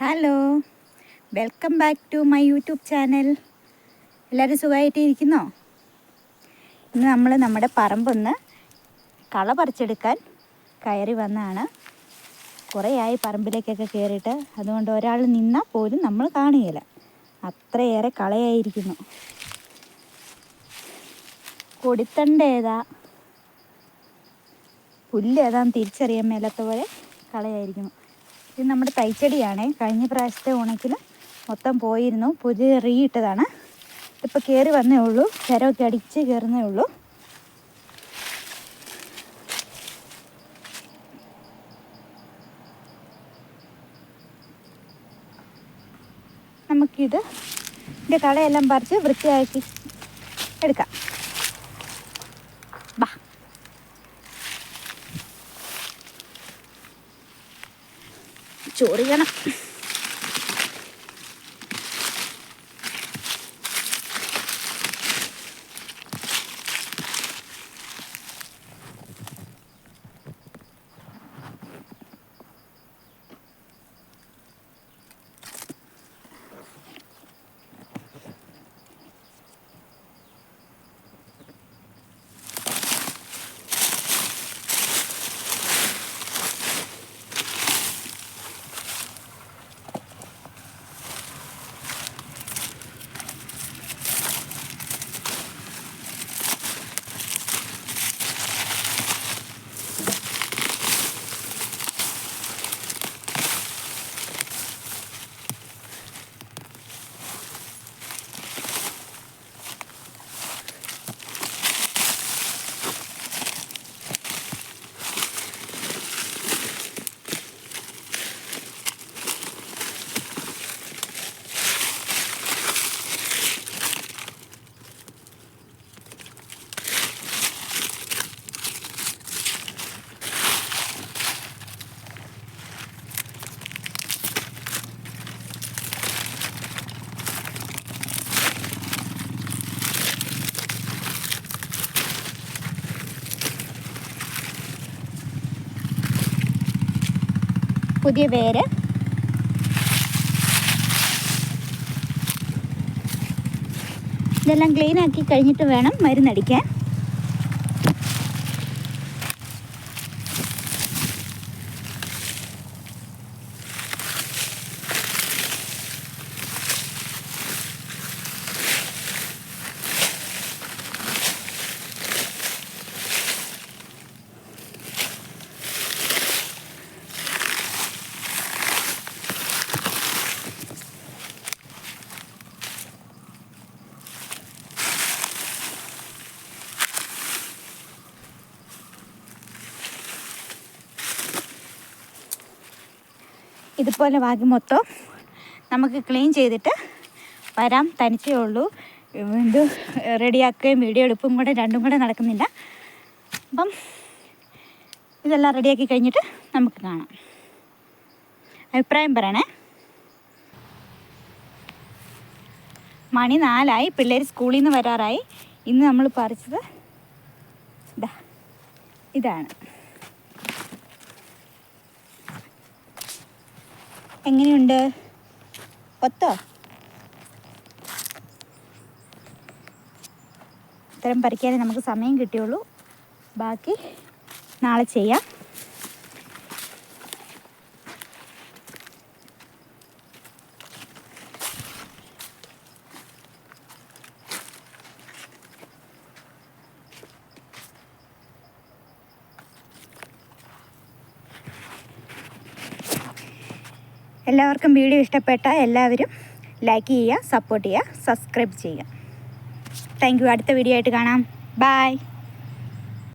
Hello welcome back to my YouTube channel എല്ലാവരും സുഖമായിട്ട് ഇരിക്കുന്നോ ഇന്ന് നമ്മൾ നമ്മുടെ പറമ്പൊന്ന് കള പറിച്ചെടുക്കാൻ കയറി വന്നാണ്. കുറേയായി പറമ്പിലേക്കൊക്കെ കയറിയിട്ട് അതുകൊണ്ട് ഒരാൾ നിന്നാൽ പോലും നമ്മൾ കാണുകയില്ല. അത്രയേറെ കളയായിരിക്കുന്നു. കൊടിത്തണ്ട ഏതാ? പുല്ല് ഏതാന്ന് തിരിച്ചറിയാൻ മേലാത്ത പോലെ കളയായിരിക്കുന്നു. ഇത് നമ്മുടെ തൈച്ചെടിയാണേ. കഴിഞ്ഞ പ്രാവശ്യത്തെ ഉണക്കിൽ മൊത്തം പോയിരുന്നു. പുതിയ റീയിട്ടതാണ് ഇപ്പോൾ കയറി വന്നേ ഉള്ളൂ. ചരമൊക്കെ അടിച്ച് കയറുന്നേ ഉള്ളൂ. നമുക്കിത് ഇതിന്റെ കളയെല്ലാം പറിച്ച് വൃത്തിയാക്കി എടുക്കാം. ചൊറിയണം പുതിയ വേര്. ഇതെല്ലാം ക്ലീൻ ആക്കി കഴിഞ്ഞിട്ട് വേണം മരുന്നടിക്കാൻ. ഇതുപോലെ വാങ്ങി മൊത്തം നമുക്ക് ക്ലീൻ ചെയ്തിട്ട് വരാം. തനിച്ചേ ഉള്ളൂ. ഇത് റെഡിയാക്കുകയും വീഡിയോ എടുപ്പും കൂടെ രണ്ടും കൂടെ നടക്കുന്നില്ല. അപ്പം ഇതെല്ലാം റെഡിയാക്കി കഴിഞ്ഞിട്ട് നമുക്ക് കാണാം. അഭിപ്രായം പറയണേ. മണി നാലായി. പിള്ളേർ സ്കൂളിൽ നിന്ന് വരാറായി. ഇന്ന് നമ്മൾ പറിച്ചത് ഇതാ. ഇതാണ്. എങ്ങനെയുണ്ട്? ഒത്തോ? ഇത്തരം പറിക്കാനേ നമുക്ക് സമയം കിട്ടിയുള്ളൂ. ബാക്കി നാളെ ചെയ്യാം. എല്ലാവർക്കും വീഡിയോ ഇഷ്ടപ്പെട്ട എല്ലാവരും ലൈക്ക് ചെയ്യുക സപ്പോർട്ട് ചെയ്യുക സബ്സ്ക്രൈബ് ചെയ്യുക. താങ്ക് യു അടുത്ത വീഡിയോ ആയിട്ട് കാണാം. ബായ്